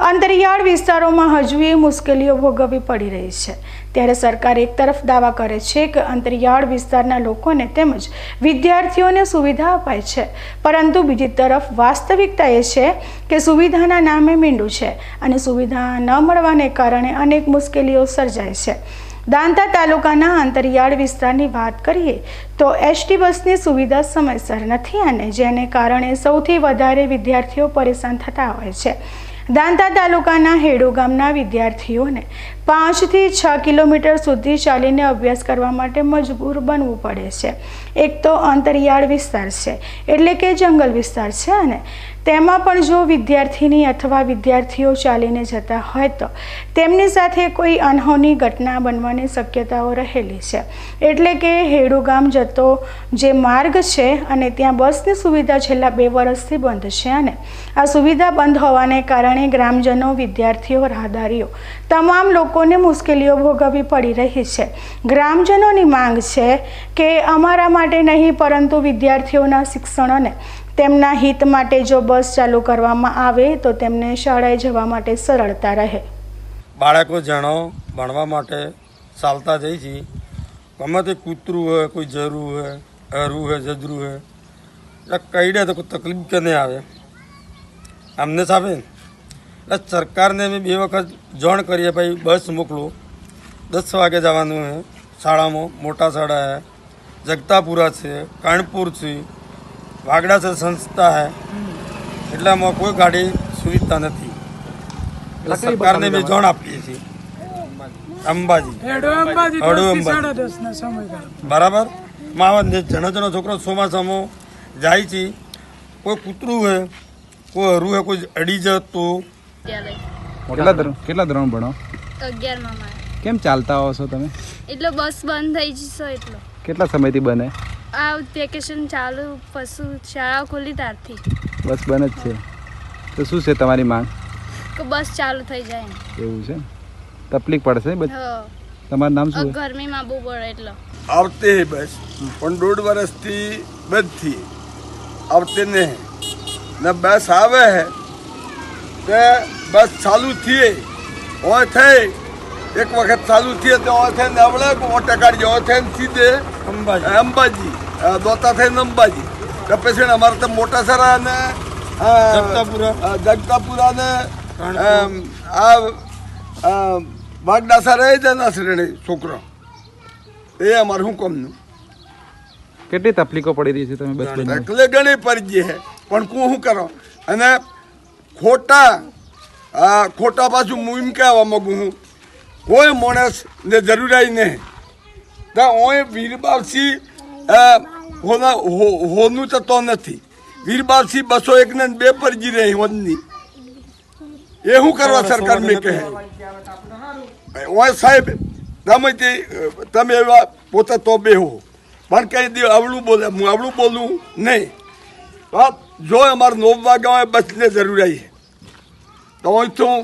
અંતરિયાળ વિસ્તારોમાં હજુ એ મુશ્કેલીઓ ભોગવવી પડી રહી છે. ત્યારે સરકાર એક તરફ દાવા કરે છે કે અંતરિયાળ વિસ્તારના લોકોને તેમજ વિદ્યાર્થીઓને સુવિધા અપાય છે. પરંતુ બીજી તરફ વાસ્તવિકતા એ છે કે સુવિધાના નામે મીંડું છે અને સુવિધા ન મળવાને કારણે અનેક મુશ્કેલીઓ સર્જાય છે. દાંતા તાલુકાના અંતરિયાળ વિસ્તારની વાત કરીએ તો એસટી બસની સુવિધા સમયસર નથી અને જેને કારણે સૌથી વધારે વિદ્યાર્થીઓ પરેશાન થતા હોય છે. દાંતા તાલુકાના હેડો ગામના વિદ્યાર્થીઓને પાંચથી છ કિલોમીટર સુધી ચાલીને અભ્યાસ કરવા માટે મજબૂર બનવું પડે છે. એક તો અંતરિયાળ વિસ્તાર છે, એટલે કે જંગલ વિસ્તાર છે અને તેમાં પણ જો વિદ્યાર્થીની અથવા વિદ્યાર્થીઓ ચાલીને જતા હોય તો તેમની સાથે કોઈ અનહોની ઘટના બનવાની શક્યતાઓ રહેલી છે. એટલે કે હેડુ ગામ જતો જે માર્ગ છે અને ત્યાં બસની સુવિધા છેલ્લા બે વર્ષથી બંધ છે અને આ સુવિધા બંધ હોવાને કારણે ગ્રામજનો, વિદ્યાર્થીઓ, રાહદારીઓ, તમામ લોકોને મુશ્કેલીઓ ભોગવવી પડી રહી છે. ગ્રામજનોની માંગ છે કે અમારા માટે નહીં, પરંતુ વિદ્યાર્થીઓના શિક્ષણ અને તેમના હિત માટે જો બસ ચાલુ કરવામાં આવે, તો તેમને શાળાએ જવા માટે સરળતા રહે. બાળકો જણો, ભણવા માટે ચાલતા જઈ છે. ગમે તે કૂતરું હોય, કોઈ જરૂર હોય હરું હોય, જજરું હોય, એટલે કહી દે તો કોઈ તકલીફ કે નહીં આવે? અમને સાહેબ એટલે સરકારને મેં બે વખત જણ કરીએ ભાઈ બસ મોકલો. દસ વાગે જવાનું છે. શાળામાં મોટા શાળા છે. જગતાપુરા છે કાનપુર છે. વાગડા છે સંસ્થા છે. એટલે આમાં કોઈ ગાડી સુવિધા નથી. એટલે સરકારને મેં જણ આપીએ છીએ. અંબાજી. હળુ અંબાજી બરાબર? માં જણો જણો છોકરો ચોમાસામાં જાય છે. કોઈ કૂતરું હોય કોઈ હરું હે કોઈ અડી જતો કેટલા ધોરણ કેટલા ધોરણ ભણો? અગિયારમાં માં કેમ ચાલતા આવો છો તમે? એટલે બસ બંધ થઈ જશો એટલો. કેટલા સમયથી બને? આ વેકેશન ચાલુ પશુ શાળા ખોલી તારથી બસ બને જ છે. તો શું છે તમારી માંગ? કે બસ ચાલુ થઈ જાય ને. એવું છે? તકલીફ પડશે બસ હ. તમારું નામ શું ગરમીમાં બહુ પડે એટલે. આવતી બસ. પણ દોઢ વર્ષથી બંધથી આવતી નહીં. ને બસ આવે હે. તે બસ ચાલુ થઈએ હોય થઈ. એક વખત ચાલુ થઈએ તો હોય થઈને આપણે ઓટે કાઢી હોય થઈને સીધે. અંબાજી. અંબાજી. દોતા થઈને અંબાજી. તો પછી અમારે તો મોટા સરા અને જગતાપુરા. ને આ અ, વાગડા સરા એ જ ના શ્રેણી છોકરો. એ અમારે શું કામનું? કેટલી તકલીફો પડી રહી છે તમે બસ એટલે ઘણી પડી છે. પણ હું શું કરો? અને ખોટા આ ખોટા પાછું હું એમ કહેવા માગું હું? કોઈ માણસને જરૂરાઈ નહીં. તો ઓય વીરબાવસી હોના હોનું તો તો નથી. વીરબાવસી બસો એક ને બે પરજી રહી હોનની. એ શું કરવા સરકાર મેં કહે? ઓય સાહેબ તમે તે તમે એવા પોતે તો બે હો. પણ કઈ દે આવડું બોલે હું આવડું બોલું નહીં. જો અમારે નવ વાગ્યા હોય બસને જરૂર આવી તો અહીંથી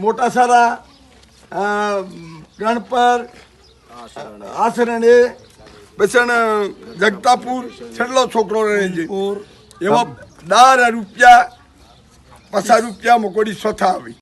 મોટા સારા ગણપર આસરણે બસણ જગતાપુર છેલ્લો છોકરો રહે છે. એમાં દાર રૂપિયા પચાસ રૂપિયા મકોડી સોથા આવી.